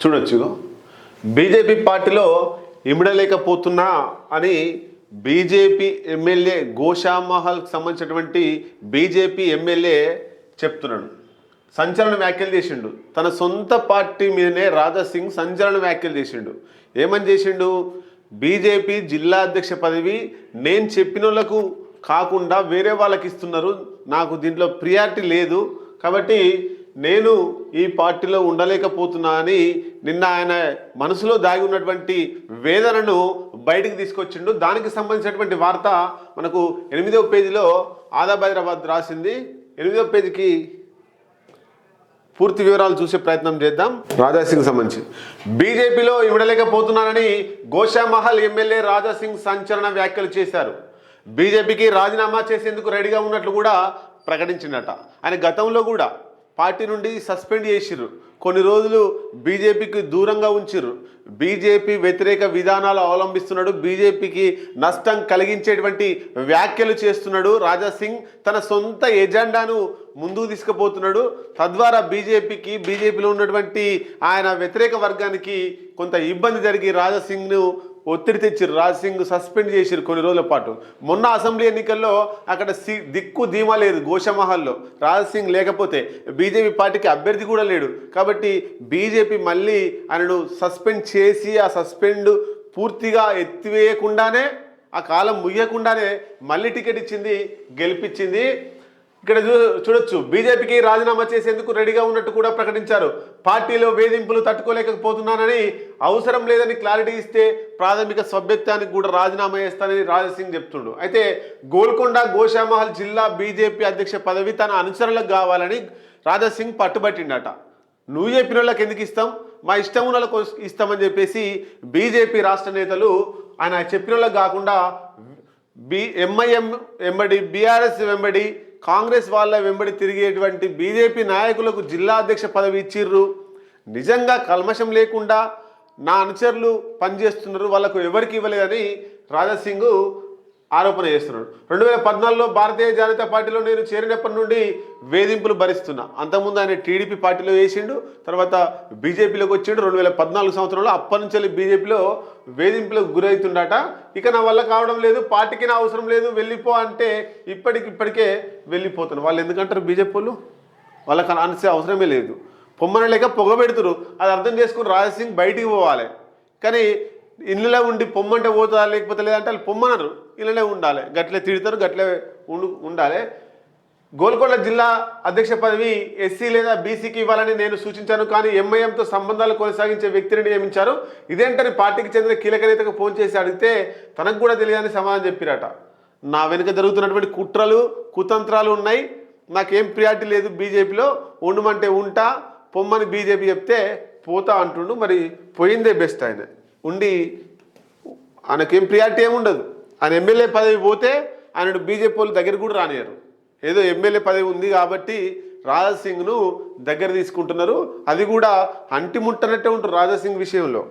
చూడొచ్చు. బీజేపీ పార్టీలో ఇమిడలేకపోతున్నా అని బీజేపీ ఎమ్మెల్యే గోషామహల్కి సంబంధించినటువంటి బీజేపీ ఎమ్మెల్యే చెప్తున్నాడు. సంచలన వ్యాఖ్యలు చేసిండు. తన సొంత పార్టీ మీదనే రాజాసింగ్ సంచలన వ్యాఖ్యలు చేసిండు. ఏమని చేసిండు? బీజేపీ జిల్లా అధ్యక్ష పదవి నేను చెప్పిన వాళ్ళకు కాకుండా వేరే వాళ్ళకి ఇస్తున్నారు. నాకు దీంట్లో ప్రియారిటీ లేదు. కాబట్టి నేను ఈ పార్టీలో ఉండలేకపోతున్నా అని నిన్న ఆయన మనసులో దాగి ఉన్నటువంటి వేదనను బయటికి తీసుకొచ్చిండు. దానికి సంబంధించినటువంటి వార్త మనకు ఎనిమిదవ పేజీలో ఆదాబ్ రాసింది. ఎనిమిదవ పేజీకి పూర్తి వివరాలు చూసే ప్రయత్నం చేద్దాం. రాజాసింగ్ సంబంధించి. బీజేపీలో ఇవ్వడలేకపోతున్నానని గోషామహల్ ఎమ్మెల్యే రాజాసింగ్ సంచలన వ్యాఖ్యలు చేశారు. బీజేపీకి రాజీనామా చేసేందుకు రెడీగా ఉన్నట్లు కూడా ప్రకటించిందట. ఆయన గతంలో కూడా పార్టీ నుండి సస్పెండ్ చేసిర్రు. కొన్ని రోజులు బీజేపీకి దూరంగా ఉంచిర్రు. బీజేపీ వ్యతిరేక విధానాలు అవలంబిస్తున్నాడు. బీజేపీకి నష్టం కలిగించేటువంటి వ్యాఖ్యలు చేస్తున్నాడు. రాజా సింగ్ తన సొంత ఎజెండాను ముందుకు తీసుకుపోతున్నాడు. తద్వారా బీజేపీకి బీజేపీలో ఉన్నటువంటి ఆయన వ్యతిరేక వర్గానికి కొంత ఇబ్బంది జరిగి రాజా సింగ్ను ఒత్తిడి తెచ్చిర్రు రాజ్ సింగ్ సస్పెండ్ చేసిరు కొన్ని రోజుల పాటు. మొన్న అసెంబ్లీ ఎన్నికల్లో అక్కడ సి దిక్కు ధీమా లేదు ఘోషమహల్లో రాజ్ సింగ్ లేకపోతే బీజేపీ పార్టీకి అభ్యర్థి కూడా లేడు. కాబట్టి బీజేపీ మళ్ళీ ఆయనను సస్పెండ్ చేసి ఆ సస్పెండ్ పూర్తిగా ఎత్తివేయకుండానే ఆ కాలం ముగియకుండానే మళ్ళీ టికెట్ ఇచ్చింది గెలిపించింది ఇక్కడ చూ చూడొచ్చు. బీజేపీకి రాజీనామా చేసేందుకు రెడీగా ఉన్నట్టు కూడా ప్రకటించారు. పార్టీలో వేధింపులు తట్టుకోలేకపోతున్నానని అవసరం లేదని క్లారిటీ ఇస్తే ప్రాథమిక సభ్యత్వానికి కూడా రాజీనామా చేస్తానని రాజసింగ్ చెప్తుండు. అయితే గోల్కొండ గోషామహల్ జిల్లా బీజేపీ అధ్యక్ష పదవి తన అనుచరులకు కావాలని రాజాసింగ్ పట్టుబట్టిండట. నువ్వు చెప్పిన వాళ్ళకి ఎందుకు ఇస్తాం? మా ఇష్టం ఉన్న వాళ్ళకు ఇస్తామని చెప్పేసి బీజేపీ రాష్ట్ర నేతలు ఆయన చెప్పిన వాళ్ళకి కాకుండా బి ఎంఐఎం వెంబడి బీఆర్ఎస్ వెంబడి కాంగ్రెస్ వాళ్ళ వెంబడి తిరిగేటువంటి బీజేపీ నాయకులకు జిల్లా అధ్యక్ష పదవి ఇచ్చిర్రు. నిజంగా కల్మషం లేకుండా నా అనుచరులు పనిచేస్తున్నారు. వాళ్ళకు ఎవరికి ఇవ్వలేదని రాజాసింగ్ ఆరోపణ చేస్తున్నాడు. రెండు వేల పద్నాలుగులో భారతీయ జనతా పార్టీలో నేను చేరినప్పటి నుండి వేధింపులు భరిస్తున్నా. అంతకుముందు ఆయన టీడీపీ పార్టీలో వేసిండు తర్వాత బీజేపీలోకి వచ్చిండు. రెండు వేల పద్నాలుగు సంవత్సరంలో అప్పటి నుంచి వెళ్ళి బీజేపీలో వేధింపులకు గురవుతుండట. ఇక నా వల్ల కావడం లేదు పార్టీకి నా అవసరం లేదు వెళ్ళిపో అంటే ఇప్పటికి ఇప్పటికే వెళ్ళిపోతున్నారు వాళ్ళు ఎందుకంటారు బీజేపీ వాళ్ళు? వాళ్ళకి అనసే అవసరమే లేదు. పొమ్మన లేక పొగబెడుతురు అది అర్థం చేసుకుని రాజసింగ్ బయటికి పోవాలి. కానీ ఇళ్ళలో ఉండి పొమ్మంటే పోతుందా లేకపోతే లేదంటే వాళ్ళు పొమ్మనరు. ఇళ్ళనే ఉండాలి. గట్లే తిడతారు గట్లే ఉండు ఉండాలి. గోల్కొండ జిల్లా అధ్యక్ష పదవి ఎస్సీ లేదా బీసీకి ఇవ్వాలని నేను సూచించాను కానీ ఎంఐఎంతో సంబంధాలు కొనసాగించే వ్యక్తిని నియమించారు. ఇదేంటని పార్టీకి చెందిన కీలక నేతకు ఫోన్ చేసి అడిగితే తనకు కూడా తెలియదని సమాధానం చెప్పిరట. నా వెనుక జరుగుతున్నటువంటి కుట్రలు కుతంత్రాలు ఉన్నాయి. నాకేం ప్రియారిటీ లేదు బీజేపీలో. ఉండమంటే ఉంటా పొమ్మని బీజేపీ చెప్తే పోతా అంటుండు. మరి పోయిందే బెస్ట్ ఆయన. ఉండి ఆయనకేం ప్రియారిటీ ఏముండదు. ఆయన ఎమ్మెల్యే పదవి పోతే ఆయన బీజేపీ వాళ్ళు దగ్గర కూడా రానియరు ఏదో ఎమ్మెల్యే పదవి ఉంది కాబట్టి రాజాసింగ్ను దగ్గర తీసుకుంటున్నారు. అది కూడా అంటిముట్టనట్టే ఉంటారు రాజాసింగ్ విషయంలో.